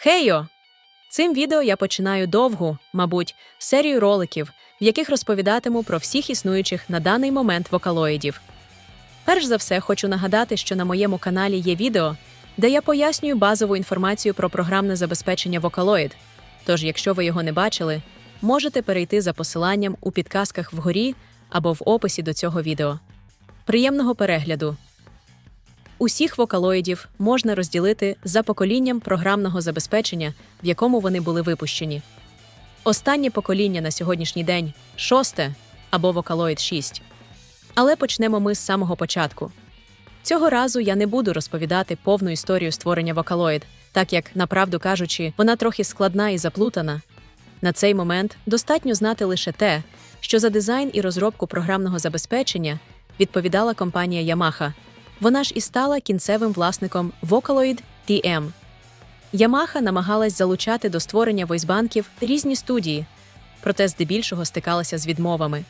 Хейо! Цим відео я починаю довгу, мабуть, серію роликів, в яких розповідатиму про всіх існуючих на даний момент вокалоїдів. Перш за все, хочу нагадати, що на моєму каналі є відео, де я пояснюю базову інформацію про програмне забезпечення Vocaloid. Тож, якщо ви його не бачили, можете перейти за посиланням у підказках вгорі або в описі до цього відео. Приємного перегляду! Усіх вокалоїдів можна розділити за поколінням програмного забезпечення, в якому вони були випущені. Останнє покоління на сьогоднішній день шосте або Vocaloid 6. Але почнемо ми з самого початку. Цього разу я не буду розповідати повну історію створення Vocaloid, так як, направду кажучи, вона трохи складна і заплутана. На цей момент достатньо знати лише те, що за дизайн і розробку програмного забезпечення відповідала компанія Yamaha. Вона ж і стала кінцевим власником Vocaloid TM. Yamaha намагалась залучати до створення войсбанків різні студії, проте здебільшого стикалася з відмовами.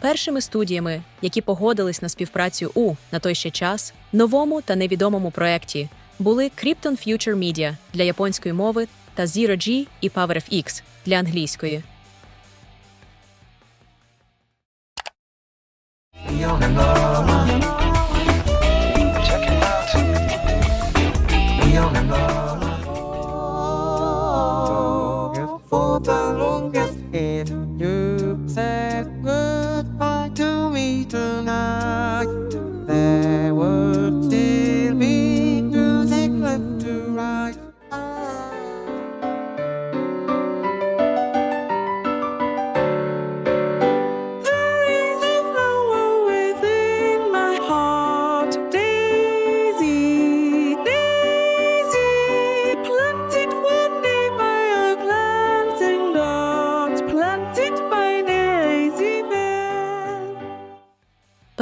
Першими студіями, які погодились на співпрацю у на той ще час новому та невідомому проєкті, були Krypton Future Media для японської мови та Zero G і PowerFX для англійської.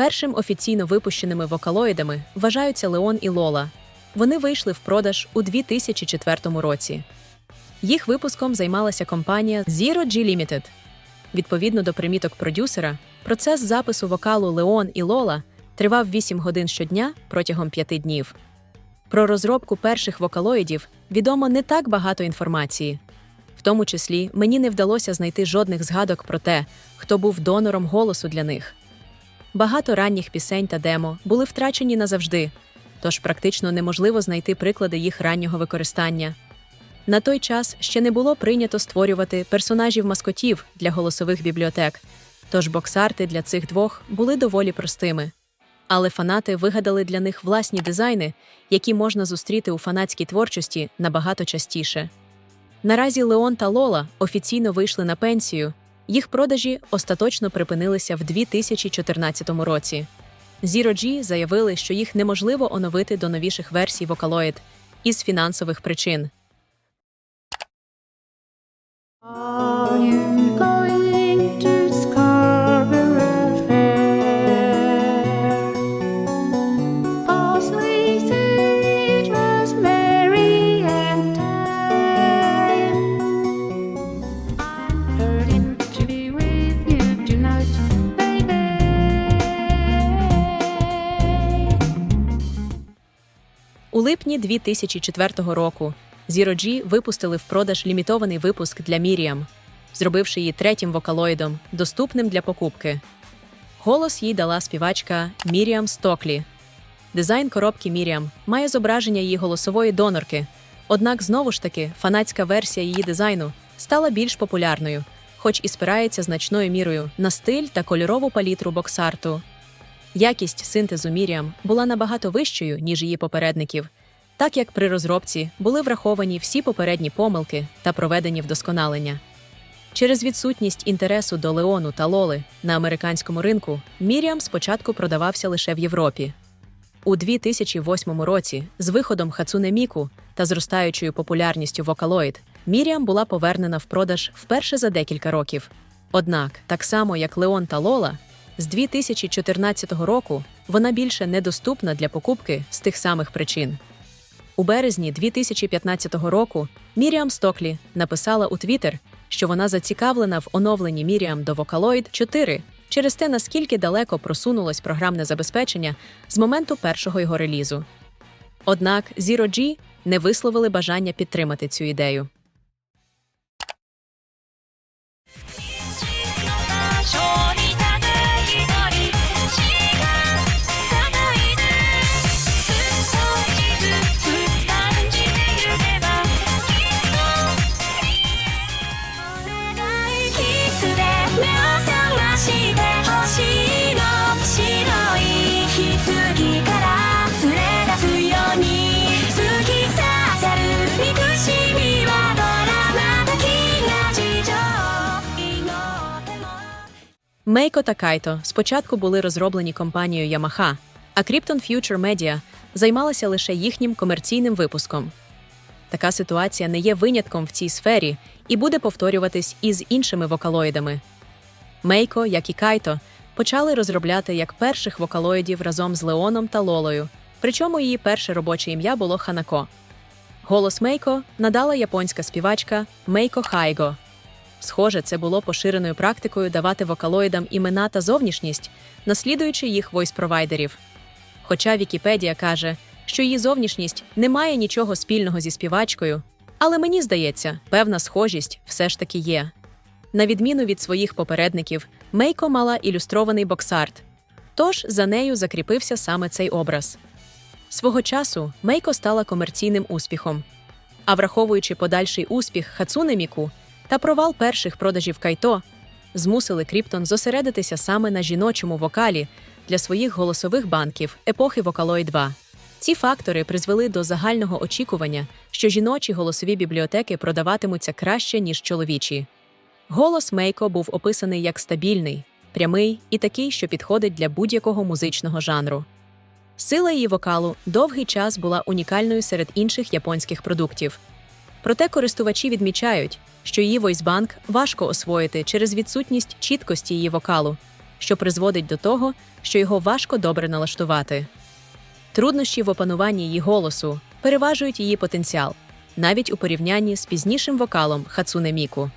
Першим офіційно випущеними вокалоїдами вважаються Леон і Лола. Вони вийшли в продаж у 2004 році. Їх випуском займалася компанія Zero G Limited. Відповідно до приміток продюсера, процес запису вокалу Леон і Лола тривав 8 годин щодня протягом 5 днів. Про розробку перших вокалоїдів відомо не так багато інформації. В тому числі мені не вдалося знайти жодних згадок про те, хто був донором голосу для них. Багато ранніх пісень та демо були втрачені назавжди, тож практично неможливо знайти приклади їх раннього використання. На той час ще не було прийнято створювати персонажів маскотів для голосових бібліотек, тож боксарти для цих двох були доволі простими. Але фанати вигадали для них власні дизайни, які можна зустріти у фанатській творчості набагато частіше. Наразі Леон та Лола офіційно вийшли на пенсію. Їх продажі остаточно припинилися в 2014 році. Zero G заявили, що їх неможливо оновити до новіших версій Vocaloid із фінансових причин. У 2004 року Zero G випустили в продаж лімітований випуск для Miriam, зробивши її третім вокалоїдом, доступним для покупки. Голос їй дала співачка Міріам Стоклі. Дизайн коробки Міріам має зображення її голосової донорки. Однак, знову ж таки, фанатська версія її дизайну стала більш популярною, хоч і спирається значною мірою на стиль та кольорову палітру боксарту. Якість синтезу Міріам була набагато вищою, ніж її попередників, так як при розробці були враховані всі попередні помилки та проведені вдосконалення. Через відсутність інтересу до Леону та Лоли на американському ринку Міріам спочатку продавався лише в Європі. У 2008 році, з виходом Хацуне Міку та зростаючою популярністю Vocaloid, Міріам була повернена в продаж вперше за декілька років. Однак, так само як Леон та Лола, з 2014 року вона більше недоступна для покупки з тих самих причин. У березні 2015 року Міріам Стоклі написала у Твіттер, що вона зацікавлена в оновленні Міріам до Vocaloid 4 через те, наскільки далеко просунулось програмне забезпечення з моменту першого його релізу. Однак Zero G не висловили бажання підтримати цю ідею. Мейко та Кайто спочатку були розроблені компанією Yamaha, а Krypton Future Media займалася лише їхнім комерційним випуском. Така ситуація не є винятком в цій сфері і буде повторюватись і з іншими вокалоїдами. Мейко, як і Кайто, почали розробляти як перших вокалоїдів разом з Леоном та Лолою, причому її перше робоче ім'я було Ханако. Голос Мейко надала японська співачка Мейко Хайго. Схоже, це було поширеною практикою давати вокалоїдам імена та зовнішність, наслідуючи їх войс-провайдерів. Хоча Вікіпедія каже, що її зовнішність не має нічого спільного зі співачкою, але мені здається, певна схожість все ж таки є. На відміну від своїх попередників, Мейко мала ілюстрований боксарт, тож за нею закріпився саме цей образ. Свого часу Мейко стала комерційним успіхом. А враховуючи подальший успіх Хацуне Міку та провал перших продажів Кайто, змусили Кріптон зосередитися саме на жіночому вокалі для своїх голосових банків епохи Vocaloid 2. Ці фактори призвели до загального очікування, що жіночі голосові бібліотеки продаватимуться краще, ніж чоловічі. Голос Мейко був описаний як стабільний, прямий і такий, що підходить для будь-якого музичного жанру. Сила її вокалу довгий час була унікальною серед інших японських продуктів. Проте користувачі відмічають, що її войсбанк важко освоїти через відсутність чіткості її вокалу, що призводить до того, що його важко добре налаштувати. Труднощі в опануванні її голосу переважують її потенціал, навіть у порівнянні з пізнішим вокалом Хацуне Міку.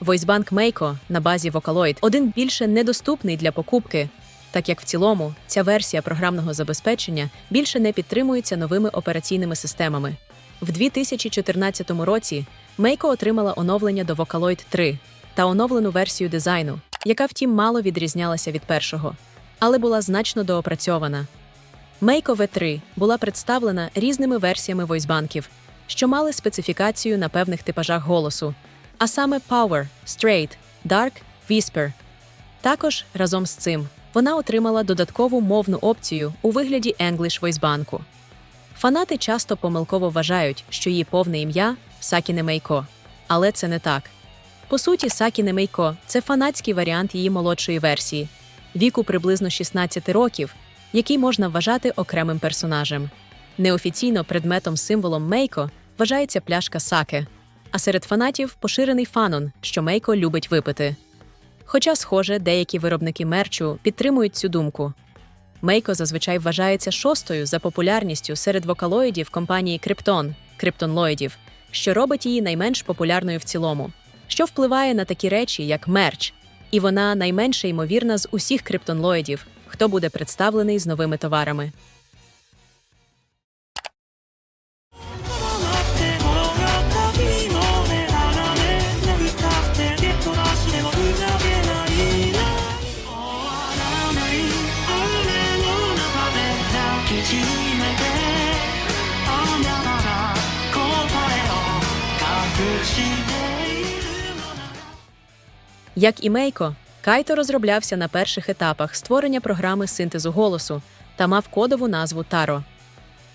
Войсбанк Мейко на базі Vocaloid один більше недоступний для покупки, так як в цілому ця версія програмного забезпечення більше не підтримується новими операційними системами. В 2014 році Мейко отримала оновлення до Vocaloid 3 та оновлену версію дизайну, яка втім мало відрізнялася від першого, але була значно доопрацьована. Мейко V3 була представлена різними версіями войсбанків, що мали специфікацію на певних типажах голосу, а саме Power, Straight, Dark, Whisper. Також разом з цим вона отримала додаткову мовну опцію у вигляді English войсбанку. Фанати часто помилково вважають, що її повне ім'я Сакіне Мейко, але це не так. По суті, Сакіне Мейко це фанатський варіант її молодшої версії, віку приблизно 16 років, який можна вважати окремим персонажем. Неофіційно предметом символом Мейко вважається пляшка саке, а серед фанатів поширений фанон, що Мейко любить випити. Хоча, схоже, деякі виробники мерчу підтримують цю думку. Мейко зазвичай вважається шостою за популярністю серед вокалоїдів компанії Криптон криптонлоїдів, що робить її найменш популярною в цілому, що впливає на такі речі, як мерч, і вона найменше ймовірна з усіх криптонлоїдів, хто буде представлений з новими товарами. Як і Мейко, Кайто розроблявся на перших етапах створення програми синтезу голосу та мав кодову назву Таро.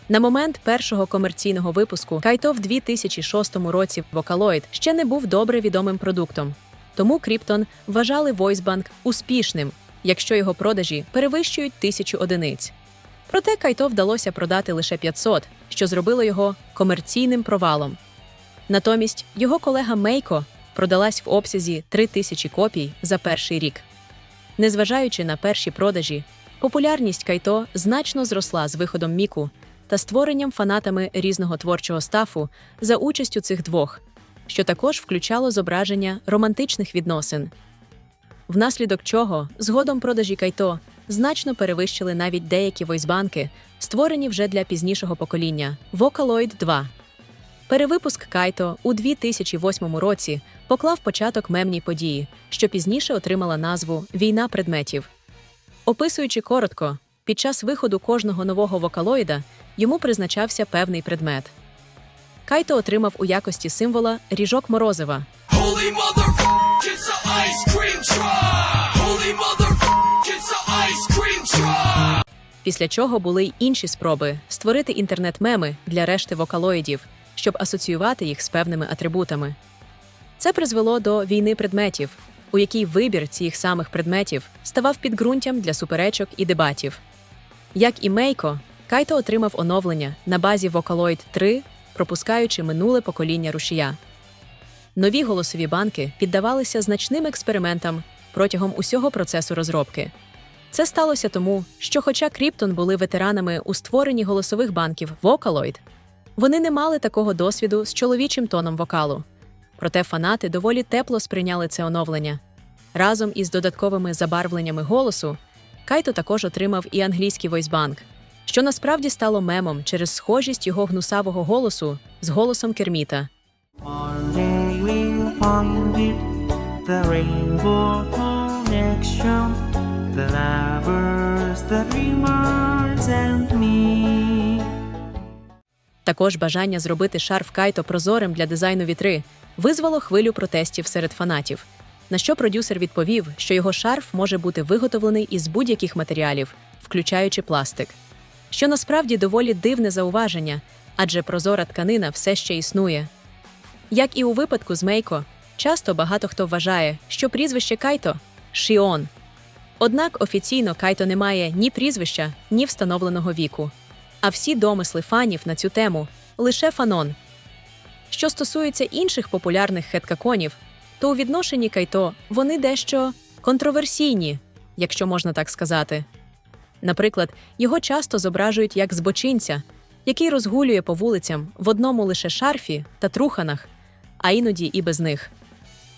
На момент першого комерційного випуску Кайто в 2006 році Vocaloid ще не був добре відомим продуктом. Тому Кріптон вважали VoiceBank успішним, якщо його продажі перевищують тисячу одиниць. Проте Кайто вдалося продати лише 500, що зробило його комерційним провалом. Натомість його колега Мейко продалась в обсязі 3000 копій за перший рік. Незважаючи на перші продажі, популярність Кайто значно зросла з виходом Міку та створенням фанатами різного творчого стафу за участю цих двох, що також включало зображення романтичних відносин. внаслідок чого згодом продажі кайто значно перевищили навіть деякі войсбанки, створені вже для пізнішого покоління Vocaloid 2. Перевипуск Кайто у 2008 році поклав початок мемній події, що пізніше отримала назву Війна предметів. Описуючи коротко, під час виходу кожного нового вокалоїда йому призначався певний предмет. Кайто отримав у якості символа ріжок морозива, Holy motherfucker, it's a ice cream truck. Holy motherfucker, it's a ice cream truck. після чого були й інші спроби створити інтернет-меми для решти вокалоїдів, щоб асоціювати їх з певними атрибутами. Це призвело до війни предметів, у якій вибір цих самих предметів ставав підґрунтям для суперечок і дебатів. Як і Мейко, Кайто отримав оновлення на базі Vocaloid 3, пропускаючи минуле покоління рушія. Нові голосові банки піддавалися значним експериментам протягом усього процесу розробки. Це сталося тому, що, хоча Кріптон були ветеранами у створенні голосових банків Vocaloid, вони не мали такого досвіду з чоловічим тоном вокалу. Проте фанати доволі тепло сприйняли це оновлення. Разом із додатковими забарвленнями голосу Кайто також отримав і англійський войсбанк, що насправді стало мемом через схожість його гнусавого голосу з голосом Керміта. The lovers, the dreamers and me. Також бажання зробити шарф Кайто прозорим для дизайну вітри визвало хвилю протестів серед фанатів. На що продюсер відповів, що його шарф може бути виготовлений із будь-яких матеріалів, включаючи пластик. Що насправді доволі дивне зауваження, адже прозора тканина все ще існує. Як і у випадку з Мейко, часто багато хто вважає, що прізвище Кайто Шіон. Однак офіційно Кайто не має ні прізвища, ні встановленого віку. А всі домисли фанів на цю тему лише фанон. Що стосується інших популярних хеткаконів, то у відношенні Кайто вони дещо контроверсійні, якщо можна так сказати. Наприклад, його часто зображують як збочинця, який розгулює по вулицям в одному лише шарфі та труханах, а іноді і без них.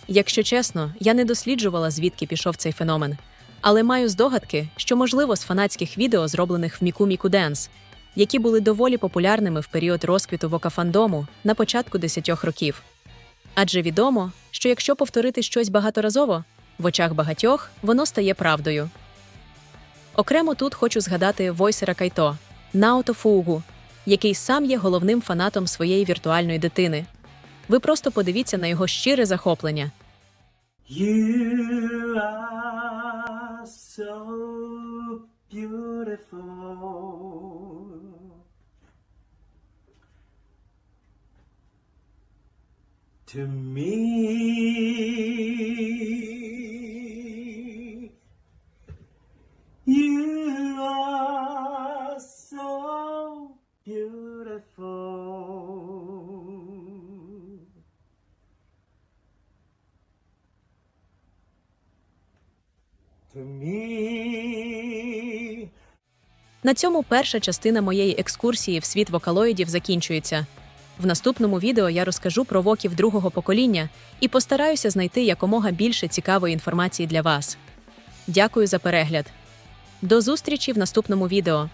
Якщо чесно, я не досліджувала, звідки пішов цей феномен, але маю здогадки, що можливо з фанатських відео, зроблених в Міку Міку Денс, які були доволі популярними в період розквіту вокафандому на початку десятьох років. Адже відомо, що якщо повторити щось багаторазово, в очах багатьох воно стає правдою. Окремо тут хочу згадати войсера Кайто Наото Фугу, який сам є головним фанатом своєї віртуальної дитини. Ви просто подивіться на його щире захоплення. You are so beautiful. To me, you. На цьому перша частина моєї екскурсії в світ вокалоїдів закінчується. В наступному відео я розкажу про воків другого покоління і постараюся знайти якомога більше цікавої інформації для вас. Дякую за перегляд. До зустрічі в наступному відео.